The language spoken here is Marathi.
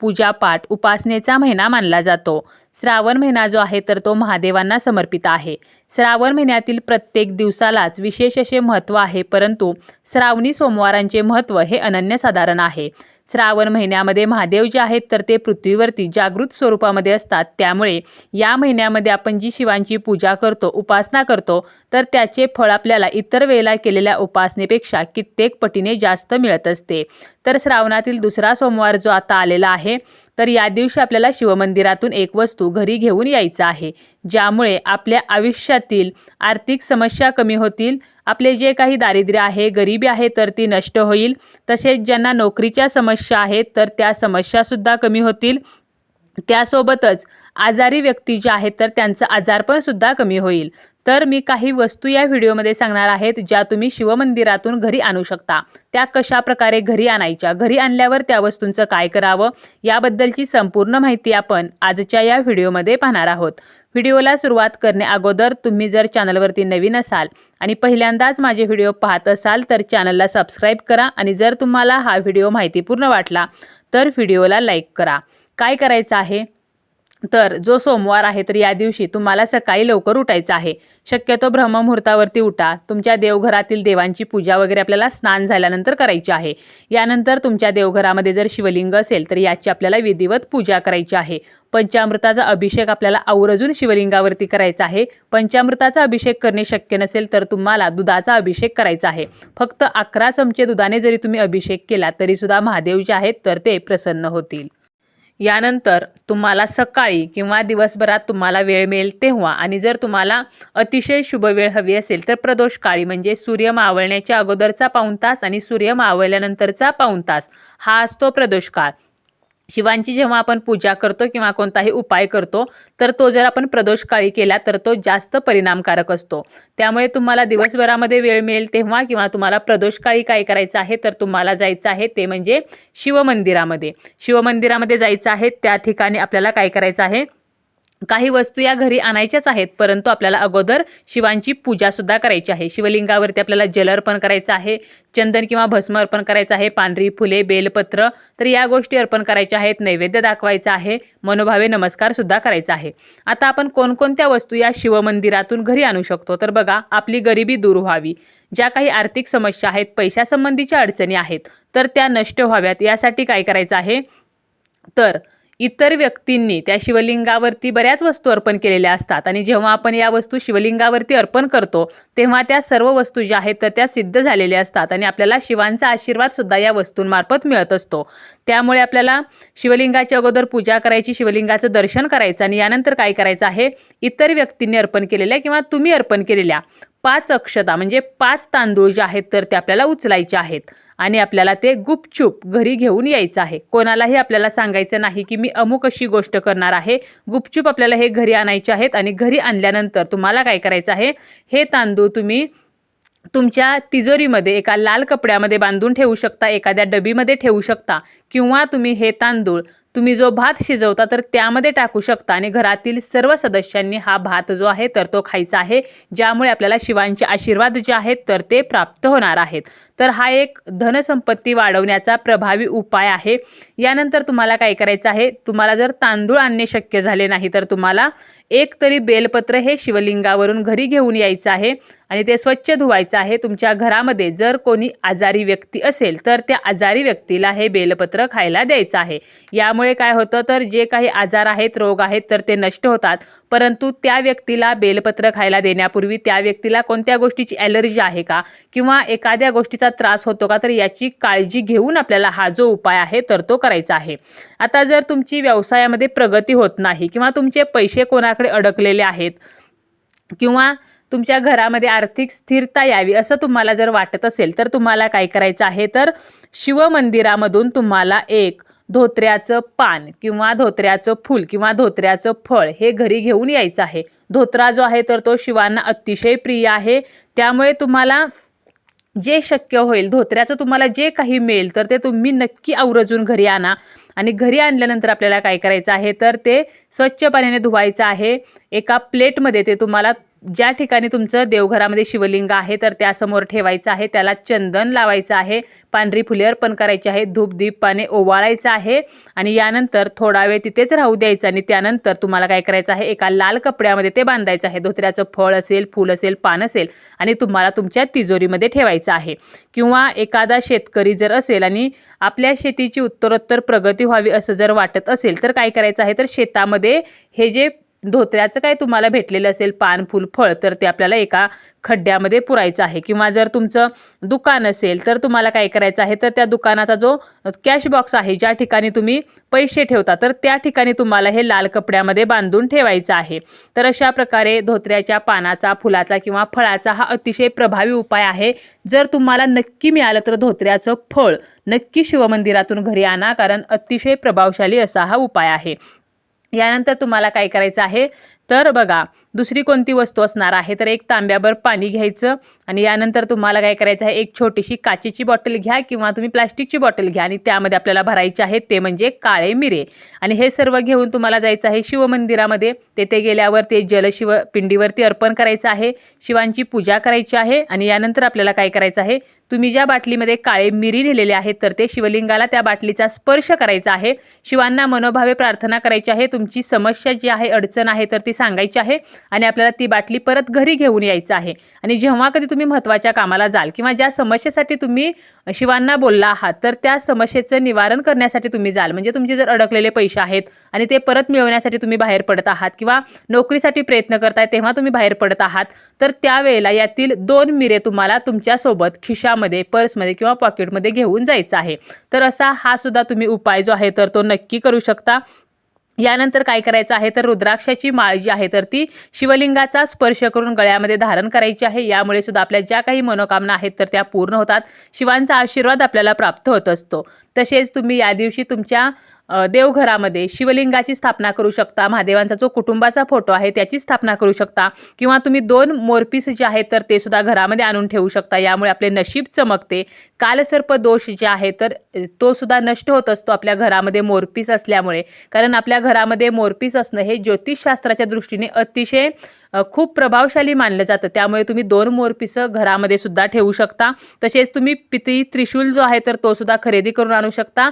पूजापाठ उपासनेचा महिना मानला जातो. श्रावण महिना जो आहे तर तो महादेवांना समर्पित आहे. श्रावण महिन्यातील प्रत्येक दिवसालाच विशेष असे महत्त्व आहे परंतु श्रावणी सोमवारांचे महत्त्व हे अनन्यसाधारण आहे. श्रावण महिन्यामध्ये महादेव जे आहेत तर ते पृथ्वीवरती जागृत स्वरूपामध्ये असतात. त्यामुळे या महिन्यामध्ये आपण जी शिवांची पूजा करतो उपासना करतो तर त्याचे फळ आपल्याला इतर वेळेला केलेल्या उपासनेपेक्षा कित्येक पटीने जास्त मिळत असते. तर श्रावणातील दुसरा सोमवार जो आता आलेला आहे तर या दिवशी आपल्याला शिवमंदिरातून एक वस्तू घरी घेऊन यायचं आहे ज्यामुळे आपल्या आयुष्यातील आर्थिक समस्या कमी होतील आपले जे काही दारिद्र्य आहे गरिबी आहे तर ती नष्ट होईल तसेच ज्यांना नोकरीच्या समस्या आहेत तर त्या समस्यासुद्धा कमी होतील त्यासोबतच आजारी व्यक्ती ज्या आहेत तर त्यांचं आजारपणसुद्धा कमी होईल. तर मी काही वस्तू या व्हिडिओमध्ये सांगणार आहेत ज्या तुम्ही शिवमंदिरातून घरी आणू शकता. त्या कशा प्रकारे घरी आणायच्या? घरी आणल्यावर त्या वस्तूंचं काय करावं? याबद्दलची संपूर्ण माहिती आपण आजच्या या व्हिडिओमध्ये पाहणार आहोत. व्हिडिओला सुरुवात करणे अगोदर तुम्ही जर चॅनलवरती नवीन असाल आणि पहिल्यांदाच माझे व्हिडिओ पाहत असाल तर चॅनलला सबस्क्राईब करा आणि जर तुम्हाला हा व्हिडिओ माहितीपूर्ण वाटला तर व्हिडिओला लाईक करा. काय करायचं आहे? तर जो सोमवार आहे तर या दिवशी तुम्हाला सकाळी लवकर उठायचं आहे. शक्यतो ब्रह्ममुहूर्तावरती उठा. तुमच्या देवघरातील देवांची पूजा वगैरे आपल्याला स्नान झाल्यानंतर करायची आहे. यानंतर तुमच्या देवघरामध्ये जर शिवलिंग असेल तर याची आपल्याला विधिवत पूजा करायची आहे. पंचामृताचा अभिषेक आपल्याला आवर्जून शिवलिंगावरती करायचा आहे. पंचामृताचा अभिषेक करणे शक्य नसेल तर तुम्हाला दुधाचा अभिषेक करायचा आहे. फक्त अकरा चमचे दुधाने जरी तुम्ही अभिषेक केला तरीसुद्धा महादेव जे आहेत तर ते प्रसन्न होतील. यानंतर तुम्हाला सकाळी किंवा दिवसभरात तुम्हाला वेळ मिळेल तेव्हा. आणि जर तुम्हाला अतिशय शुभ वेळ हवी असेल तर प्रदोष काळी म्हणजे सूर्य मावळण्याच्या अगोदरचा पाऊण तास आणि सूर्य मावळल्यानंतरचा पाऊण तास हा असतो प्रदोष काळ. शिवांची जेव्हा आपण पूजा करतो किंवा कोणताही उपाय करतो तर तो जर आपण प्रदोष काळी केला तर तो जास्त परिणामकारक असतो. त्यामुळे तुम्हाला दिवसभरामध्ये वेळ मिळेल तेव्हा किंवा तुम्हाला प्रदोष काळी काय करायचं आहे तर तुम्हाला जायचं आहे ते म्हणजे शिवमंदिरामध्ये. शिवमंदिरामध्ये जायचं आहे त्या ठिकाणी आपल्याला काय करायचं आहे काही वस्तू या घरी आणायच्याच आहेत परंतु आपल्याला अगोदर शिवांची पूजासुद्धा करायची आहे. शिवलिंगावरती आपल्याला जल अर्पण करायचं आहे चंदन किंवा भस्म अर्पण करायचं आहे पांढरी फुले बेलपत्र तर या गोष्टी अर्पण करायच्या आहेत नैवेद्य दाखवायचा आहे मनोभावे नमस्कारसुद्धा करायचा आहे. आता आपण कोणकोणत्या वस्तू या शिवमंदिरातून घरी आणू शकतो? तर बघा आपली गरिबी दूर व्हावी. ज्या काही आर्थिक समस्या आहेत पैशासंबंधीच्या अडचणी आहेत तर त्या नष्ट व्हाव्यात. यासाठी काय करायचं आहे? तर इतर व्यक्तींनी त्या शिवलिंगावरती बऱ्याच वस्तू अर्पण केलेल्या असतात. आणि जेव्हा आपण या वस्तू शिवलिंगावरती अर्पण करतो तेव्हा त्या सर्व वस्तू ज्या आहेत तर त्या सिद्ध झालेल्या असतात. आणि आपल्याला शिवांचा आशीर्वाद सुद्धा या वस्तूंमार्फत मिळत असतो. त्यामुळे आपल्याला शिवलिंगाच्या अगोदर पूजा करायची शिवलिंगाचं दर्शन करायचं आणि यानंतर काय करायचं आहे? इतर व्यक्तींनी अर्पण केलेल्या किंवा तुम्ही अर्पण केलेल्या पाच अक्षता म्हणजे पाच तांदूळ जे आहेत तर ते आपल्याला उचलायचे आहेत. आणि आपल्याला ते गुपचूप घरी घेऊन यायचं आहे. कोणालाही आपल्याला सांगायचं नाही की मी अमुक अशी गोष्ट करणार आहे. गुपचूप आपल्याला हे घरी आणायचे आहेत आणि घरी आणल्यानंतर तुम्हाला काय करायचं आहे? हे तांदूळ तुम्ही तुमच्या तिजोरीमध्ये एका लाल कपड्यामध्ये बांधून ठेवू शकता एखाद्या डबीमध्ये ठेवू शकता किंवा तुम्ही हे तांदूळ तुम्ही जो भात शिजवता तर त्यामध्ये टाकू शकता. आणि घरातील सर्व सदस्यांनी हा भात जो आहे तर तो खायचा आहे. ज्यामुळे आपल्याला शिवांचे आशीर्वाद जे आहेत तर ते प्राप्त होणार आहेत. तर हा एक धनसंपत्ती वाढवण्याचा प्रभावी उपाय आहे. यानंतर तुम्हाला काय करायचं आहे? तुम्हाला जर तांदूळ आणणे शक्य झाले नाही तर तुम्हाला एक तरी बेलपत्र हे शिवलिंगावरून घरी घेऊन यायचं आहे आणि ते स्वच्छ धुवायचं आहे. तुमच्या घरामध्ये जर कोणी आजारी व्यक्ती असेल तर त्या आजारी व्यक्तीला हे बेलपत्र खायला द्यायचं आहे. यामुळे काय होतं तर जे काही आजार आहेत रोग आहेत तर ते नष्ट होतात. परंतु त्या व्यक्तीला बेलपत्र खायला देण्यापूर्वी त्या व्यक्तीला कोणत्या गोष्टीची ॲलर्जी आहे का किंवा एखाद्या गोष्टीचा त्रास होतो का तर याची काळजी घेऊन आपल्याला हा जो उपाय आहे तर तो करायचा आहे. आता जर तुमची व्यवसायामध्ये प्रगती होत नाही किंवा तुमचे पैसे कोणाकडे अडकलेले आहेत किंवा तुमच्या घरामध्ये आर्थिक स्थिरता यावी असं तुम्हाला जर वाटत असेल तर तुम्हाला काय करायचं आहे? तर शिवमंदिरामधून तुम्हाला एक धोत्र्याचं पान किंवा धोत्र्याचं फूल किंवा धोत्र्याचं फळ हे घरी घेऊन यायचं आहे. धोत्रा जो आहे तर तो शिवांना अतिशय प्रिय आहे. त्यामुळे तुम्हाला जे शक्य होईल धोत्र्याचं तुम्हाला जे काही मिळेल तर ते तुम्ही नक्की आवर्जून घरी आणा. आणि घरी आणल्यानंतर आपल्याला काय करायचं आहे? तर ते स्वच्छ पाण्याने धुवायचं आहे. एका प्लेटमध्ये ते तुम्हाला ज्या ठिकाणी तुमचं देवघरामध्ये शिवलिंग आहे तर त्यासमोर ठेवायचं आहे. त्याला चंदन लावायचं आहे. पांढरी फुले अर्पण करायची आहे. धूप दीप पाने ओवाळायचं आहे. आणि यानंतर थोडा वेळ तिथेच राहू द्यायचं आणि त्यानंतर तुम्हाला काय करायचं आहे? एका लाल कपड्यामध्ये ते बांधायचं आहे. धोत्र्याचं फळ असेल फूल असेल पान असेल आणि तुम्हाला तुमच्या तिजोरीमध्ये ठेवायचं आहे. किंवा एखादा शेतकरी जर असेल आणि आपल्या शेतीची उत्तरोत्तर प्रगती व्हावी असं जर वाटत असेल तर काय करायचं आहे? तर शेतामध्ये हे जे धोत्र्याचं काय तुम्हाला भेटलेलं असेल पान फुल फळ तर ते आपल्याला एका खड्ड्यामध्ये पुरायचं आहे. किंवा जर तुमचं दुकान असेल तर तुम्हाला काय करायचं आहे? तर त्या दुकानाचा जो कॅश बॉक्स आहे ज्या ठिकाणी तुम्ही पैसे ठेवता तर त्या ठिकाणी तुम्हाला हे लाल कपड्यामध्ये बांधून ठेवायचं आहे. तर अशा प्रकारे धोत्र्याच्या पानाचा फुलाचा किंवा फळाचा हा अतिशय प्रभावी उपाय आहे. जर तुम्हाला नक्की मिळालं तर धोत्र्याचं फळ नक्की शिवमंदिरातून घरी आणा कारण अतिशय प्रभावशाली असा हा उपाय आहे. यानंतर तुम्हाला काय करायचं आहे? तर बघा दुसरी कोणती वस्तू असणार आहे? तर एक तांब्याभर पाणी घ्यायचं आणि यानंतर तुम्हाला काय करायचं आहे? एक छोटीशी काचेची बॉटल घ्या किंवा तुम्ही प्लास्टिकची बॉटल घ्या आणि त्यामध्ये आपल्याला भरायचे आहे ते म्हणजे काळे मिरे. आणि हे सर्व घेऊन तुम्हाला जायचं आहे शिवमंदिरामध्ये. तेथे गेल्यावर ते जलशिव पिंडीवरती अर्पण करायचं आहे. शिवांची पूजा करायची आहे आणि यानंतर आपल्याला काय करायचं आहे? तुम्ही ज्या बाटलीमध्ये काळे मिरी नेलेले आहेत तर ते शिवलिंगाला त्या बाटलीचा स्पर्श करायचा आहे. शिवांना मनोभावे प्रार्थना करायची आहे. तुमची समस्या जी आहे अडचण आहे तर ती सांगायची आहे आणि आपल्याला ती बाटली परत घरी घेऊन यायचं आहे. आणि जेव्हा कधी तुम्ही महत्त्वाच्या कामाला जाल किंवा ज्या समस्येसाठी तुम्ही शिवांना बोलला आहात तर त्या समस्येचं निवारण करण्यासाठी तुम्ही जाल. म्हणजे तुमचे जर अडकलेले पैसे आहेत आणि ते परत मिळवण्यासाठी तुम्ही बाहेर पडत आहात किंवा नोकरीसाठी प्रयत्न करताय तेव्हा तुम्ही बाहेर पडत आहात तर त्यावेळेला यातील दोन मिरे तुम्हाला तुमच्यासोबत खिशा खिशामध्ये पर्समध्ये किंवा पॉकेटमध्ये घेऊन जायचं आहे. तर असा हा सुद्धा तुम्ही उपाय जो आहे तर तो नक्की करू शकता. यानंतर काय करायचं आहे तर रुद्राक्षाची माळ जी आहे तर ती शिवलिंगाचा स्पर्श करून गळ्यामध्ये धारण करायची आहे. यामुळे सुद्धा आपल्या ज्या काही मनोकामना आहेत तर त्या पूर्ण होतात. शिवांचा आशीर्वाद आपल्याला प्राप्त होत असतो. तसेच तुम्ही या दिवशी तुमच्या देवघरामध्ये शिवलिंगाची स्थापना करू शकता. महादेवांचा जो कुटुंबाचा फोटो आहे त्याची स्थापना करू शकता. किंवा तुम्ही दोन मोरपीस जे आहेत तर ते सुद्धा घरामध्ये आणून ठेवू शकता. यामुळे आपले नशीब चमकते. कालसर्प दोष जे आहे तर तो सुद्धा नष्ट होत असतो आपल्या घरामध्ये मोरपीस असल्यामुळे. कारण आपल्या घरामध्ये मोरपीस असणं हे ज्योतिषशास्त्राच्या दृष्टीने अतिशय खूप प्रभावशाली मानलं जातं. त्यामुळे तुम्ही दोन मोरपिसं घरामध्ये सुद्धा ठेवू शकता. तसेच तुम्ही पितळी त्रिशूल जो आहे तर तो सुद्धा खरेदी करून आणू शकता.